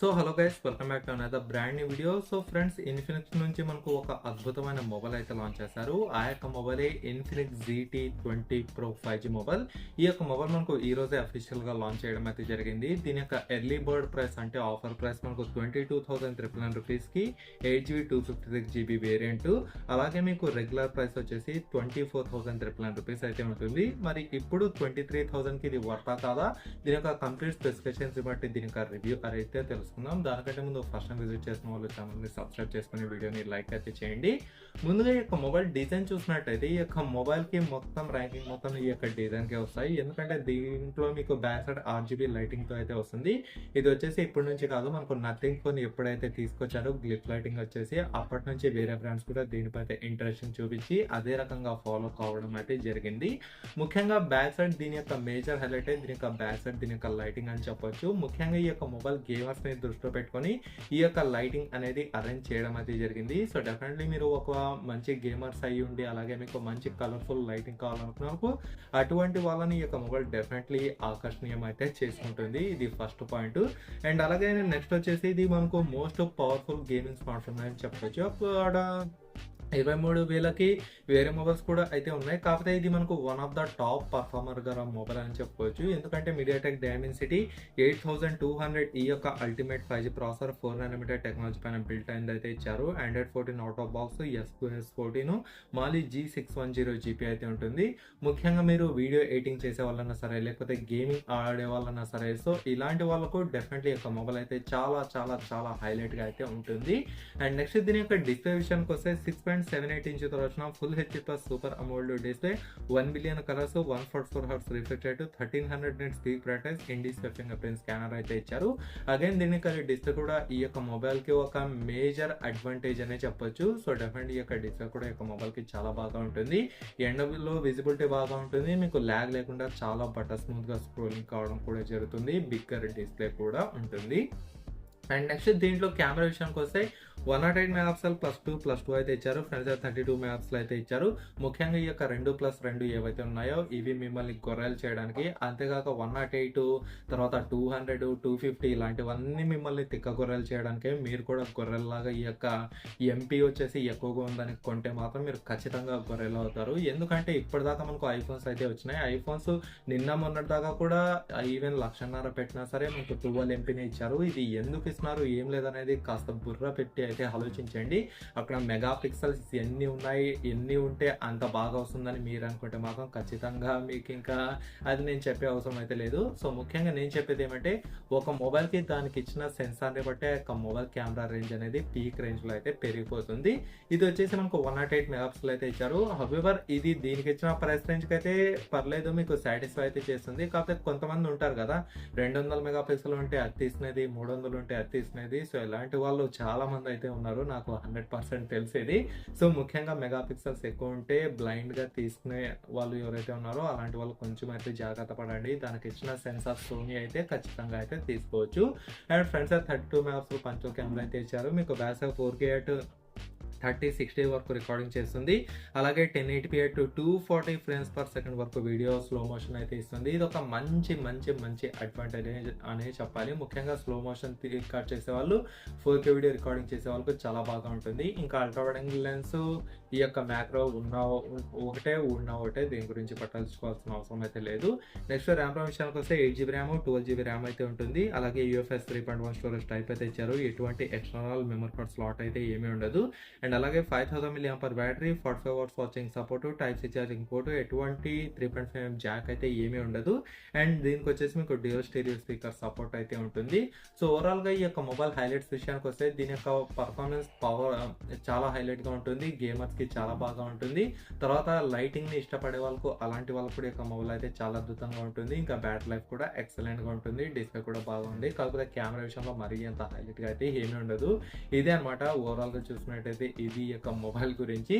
So hello guys welcome back to అనేది brand new video so friends Infinix నుంచి మనకు ఒక అద్భుతమైన మొబైల్ అయితే లాంచ్ చేశారు. ఆ యొక్క మొబైలే Infinix GT twenty pro five G mobile ఈ యొక్క మొబైల్ మనకు ఈ రోజే అఫీషియల్గా లాంచ్ చేయడం అయితే జరిగింది. దీని యొక్క ఎర్లీ బర్డ్ ప్రైస్ అంటే ఆఫర్ ప్రైస్ మనకు twenty two thousand triple nine రూపీస్కి eight GB two fifty six GB variant అలాగే మీకు రెగ్యులర్ ప్రైస్ వచ్చేసి twenty four thousand triple nine rupees అయితే ఉంటుంది. మరి ఇప్పుడు ట్వంటీ త్రీ థౌసండ్కి ఇది వర్తా కాదా? దీని యొక్క కంప్లీట్ స్పెసిఫికేషన్స్ బట్టి దీని యొక్క రివ్యూ అయితే తెలుసుకుందాం దానికంటే ముందు ఫస్ట్ టైం విజిట్ చేసిన వాళ్ళు ఛానల్ని సబ్స్క్రైబ్ చేసుకుని వీడియోని లైక్ అయితే చేయండి. ముందుగా ఈ యొక్క మొబైల్ డిజైన్ చూసినట్టయితే ఈ యొక్క మొబైల్కి మొత్తం ర్యాంకింగ్ మొత్తం ఈ యొక్క డిజైన్కే వస్తాయి. ఎందుకంటే దీంట్లో మీకు బ్యాక్ సైడ్ ఆర్జీబీ లైటింగ్తో అయితే వస్తుంది. ఇది వచ్చేసి ఇప్పటి నుంచి కాదు మనకు నథింగ్ ఫోన్ ఎప్పుడైతే తీసుకొచ్చారో గ్లిప్ లైటింగ్ వచ్చేసి అప్పటి నుంచి వేరే బ్రాండ్స్ కూడా దీనిపై అయితే ఇంట్రెస్ట్ చూపించి అదే రకంగా ఫాలో కావడం అయితే జరిగింది. ముఖ్యంగా బ్యాక్ సైడ్ దీని యొక్క మేజర్ హైలైట్ దీని యొక్క బ్యాక్ సైడ్ దీని యొక్క లైటింగ్ అని చెప్పొచ్చు. ముఖ్యంగా ఈ యొక్క మొబైల్ గేమర్స్ని దృష్టిలో పెట్టుకొని ఈ యొక్క లైటింగ్ అనేది అరేంజ్ చేయడం అయితే జరిగింది. సో డెఫినెట్లీ మీరు ఒక మంచి గేమర్స్ అయ్యి ఉండి అలాగే మీకు మంచి కలర్ఫుల్ లైటింగ్ కావాలనుకున్నప్పుడు అటువంటి వాళ్ళని ఈ యొక్క మొబైల్ డెఫినెట్లీ ఆకర్షణీయం అయితే చేసుకుంటుంది. ఇది ఫస్ట్ పాయింట్ అండ్ అలాగే నెక్స్ట్ వచ్చేసి ఇది మనకు most powerful gaming smart phone అని చెప్పొచ్చు. ఇరవై మూడు వేలకి వేరే మొబైల్స్ కూడా అయితే ఉన్నాయి. కాకపోతే ఇది మనకు one of the top performer గల మొబైల్ అని చెప్పుకోవచ్చు. ఎందుకంటే MediaTek Dimensity eight thousand two hundred ఈ యొక్క ultimate five G processor four nanometre technology పైన బిల్ట్ అయింది అయితే ఇచ్చారు. Android fourteen out of box S S fourteen Mali G six one zero GP అయితే ఉంటుంది. ముఖ్యంగా మీరు వీడియో ఎడిటింగ్ చేసే వాళ్ళన్నా సరే లేకపోతే గేమింగ్ ఆడే వాళ్ళన్నా సరే సో ఇలాంటి వాళ్ళకు డెఫినెట్లీ యొక్క మొబైల్ అయితే చాలా చాలా చాలా హైలైట్గా అయితే ఉంటుంది. అండ్ నెక్స్ట్ దీని యొక్క డిస్ప్లే విషయానికి వస్తే six point seven eight inch వచ్చిన full H plus super AMOLED display one billion colours one forty four hertz refresh rate thirteen hundred nits peak brightness ఇండి స్వెఫింగ్ ప్రింట్ స్కానర్ అయితే ఇచ్చారు. Again దీనికి display కూడా ఈ యొక్క మొబైల్కి ఒక మేజర్ అడ్వాంటేజ్ అనే చెప్పొచ్చు. సో డెఫినెట్ ఈ యొక్క డిస్ప్లే కూడా ఈ యొక్క మొబైల్కి చాలా బాగా ఉంటుంది. ఎండలో విజిబిలిటీ బాగా ఉంటుంది. మీకు ల్యాగ్ లేకుండా చాలా బటర్ స్మూత్గా స్క్రోలింగ్ కావడం కూడా జరుగుతుంది. బిగ్గర్ డిస్ప్లే కూడా ఉంటుంది. అండ్ నెక్స్ట్ దీంట్లో కెమెరా విషయానికి వస్తే one nought eight megapixel plus two plus two అయితే ఇచ్చారు. Front side thirty two megapixel అయితే ఇచ్చారు. ముఖ్యంగా ఈ యొక్క రెండు ప్లస్ రెండు ఏవైతే ఉన్నాయో ఇవి మిమ్మల్ని గొర్రెలు చేయడానికి. అంతేకాక వన్ నాట్ ఎయిట్ తర్వాత టూ హండ్రెడ్ టూ ఫిఫ్టీ ఇలాంటివన్నీ మిమ్మల్ని తిక్క గొర్రెలు చేయడానికి. మీరు కూడా గొర్రెల్లాగా ఈ యొక్క ఎంపీ వచ్చేసి ఎక్కువగా ఉందని కొంటే మాత్రం మీరు ఖచ్చితంగా గొర్రెలు అవుతారు. ఎందుకంటే ఇప్పటిదాకా మనకు ఐఫోన్స్ అయితే వచ్చినాయి. ఐఫోన్స్ నిన్న మొన్నటి దాకా కూడా ఈవెన్ లక్షన్నర పెట్టినా సరే మనకు టువల్ ఎంపీని ఇచ్చారు. ఇది ఎందుకు ఇస్తున్నారు? ఏం లేదనేది కాస్త బుర్ర పెట్టి అయితే ఆలోచించండి. అక్కడ మెగా పిక్సెల్స్ ఎన్ని ఉన్నాయి ఎన్ని ఉంటే అంత బాగా వస్తుందని మీరు అనుకుంటే మాత్రం ఖచ్చితంగా మీకు ఇంకా అది నేను చెప్పే అవసరం అయితే లేదు. సో ముఖ్యంగా నేను చెప్పేది ఏమంటే ఒక మొబైల్కి దానికి ఇచ్చిన సెన్సార్ని బట్టి ఒక మొబైల్ కెమెరా రేంజ్ అనేది పీక్ రేంజ్లో అయితే పెరిగిపోతుంది. ఇది వచ్చేసి మనకు వన్ నాట్ ఎయిట్ మెగాపిక్సెల్ అయితే ఇచ్చారు. హవెవర్ ఇది దీనికి ఇచ్చిన ప్రైస్ రేంజ్కి అయితే పర్లేదు మీకు సాటిస్ఫై అయితే చేస్తుంది. కాకపోతే కొంతమంది ఉంటారు కదా రెండు వందల మెగాపిక్సెల్ ఉంటే అది తీసినది మూడు వందలు ఉంటే అది తీసినది. సో ఇలాంటి వాళ్ళు చాలా మంది అయితే ఉన్నారు నాకు హండ్రెడ్ పర్సెంట్ తెలిసేది. సో ముఖ్యంగా మెగా పిక్సెల్స్ ఎక్కువ ఉంటే బ్లైండ్గా తీసుకునే వాళ్ళు ఎవరైతే ఉన్నారో అలాంటి వాళ్ళు కొంచెం అయితే జాగ్రత్త పడండి. దానికి ఇచ్చిన సెన్సార్ సోనీ అయితే ఖచ్చితంగా అయితే తీసుకోవచ్చు. And friends thirty two megapixel punch hole camera అయితే ఇచ్చారు. మీకు బ్యాస్ four K eight thirty sixty వరకు రికార్డింగ్ చేస్తుంది. అలాగే ten eighty to two forty frames per second వరకు వీడియో స్లో మోషన్ అయితే ఇస్తుంది. ఇది ఒక మంచి మంచి మంచి అడ్వాంటేజ్ అనే చెప్పాలి. ముఖ్యంగా స్లో మోషన్ రికార్డ్ చేసే వాళ్ళు ఫోర్ కే వీడియో రికార్డింగ్ చేసే వాళ్ళకు చాలా బాగా ఉంటుంది. ఇంకా అల్ట్రా వైడ్ లెన్స్ ఈ యొక్క మ్యాక్రో ఉన్న ఒకటే ఉన్న ఒకటే దీని గురించి పట్టాల్చుకోవాల్సిన అవసరం అయితే లేదు. నెక్స్ట్ ర్యామ్ రామ్ విషయానికి వస్తే eight GB RAM twelve GB RAM అయితే ఉంటుంది. అలాగే UFS three point one storage type అయితే ఇచ్చారు. ఎటువంటి ఎక్స్టర్నల్ మెమరీ కార్డ్ స్లాట్ అయితే ఏమీ ఉండదు. అండ్ అలాగే five thousand milliamp per battery forty five hours watching support type C charging port ఎటువంటి త్రీ పాయింట్ ఫైవ్ జాక్ అయితే ఏమీ ఉండదు. అండ్ దీనికి వచ్చేసి మీకు డియో స్టీరియో స్పీకర్ సపోర్ట్ అయితే ఉంటుంది. సో ఓవరాల్గా ఈ యొక్క మొబైల్ హైలైట్స్ విషయానికి వస్తే దీని యొక్క పర్ఫార్మెన్స్ పవర్ చాలా హైలైట్గా ఉంటుంది. గేమర్స్ కి చాలా బాగా ఉంటుంది. తర్వాత లైటింగ్ని ఇష్టపడే వాళ్ళకు అలాంటి వాళ్ళకు కూడా యొక్క మొబైల్ అయితే చాలా అద్భుతంగా ఉంటుంది. ఇంకా బ్యాటరీ లైఫ్ కూడా ఎక్సలెంట్గా ఉంటుంది. డిస్ప్లే కూడా బాగుంది కాకపోతే కెమెరా విషయంలో మరీ అంత హైలైట్గా అయితే ఏమీ ఉండదు. ఇదే అనమాట ఓవరాల్గా చూసుకున్నట్టయితే ఇది యొక్క మొబైల్ గురించి.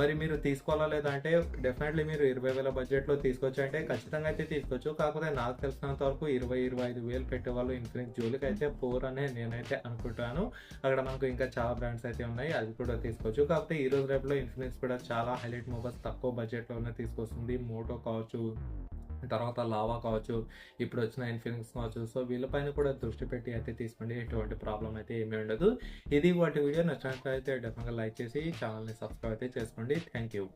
మరి మీరు తీసుకోవాలా లేదా అంటే డెఫినెట్లీ మీరు ఇరవై వేల బడ్జెట్లో తీసుకోవచ్చు అంటే ఖచ్చితంగా అయితే తీసుకోవచ్చు. కాకపోతే నాకు తెలిసినంత వరకు ఇరవై ఇరవై ఐదు వేలు పెట్టే వాళ్ళు ఇన్ఫినిక్స్ జోలికి అయితే పోర్ అనే నేనైతే అనుకుంటాను. అక్కడ మనకు ఇంకా చాలా బ్రాండ్స్ అయితే ఉన్నాయి. అది కూడా తీసుకోవచ్చు. కాకపోతే ఈ రోజు రేపులో ఇన్ఫ్లుయెన్స్ కూడా చాలా హైలైట్ మొబైల్స్ తక్కువ బడ్జెట్లోనే తీసుకొస్తుంది. మోటో కావచ్చు తర్వాత లావా కావచ్చు ఇప్పుడు వచ్చిన ఇన్ఫినిక్స్ కావచ్చు. సో వీళ్ళపైన కూడా దృష్టి పెట్టి అయితే తీసుకోండి. ఎటువంటి ప్రాబ్లం అయితే ఏమీ ఉండదు. ఇది వాటి వీడియో. నచ్చినట్లయితే డెఫినెట్గా లైక్ చేసి ఛానల్ని సబ్స్క్రైబ్ అయితే చేసుకోండి. Thank you.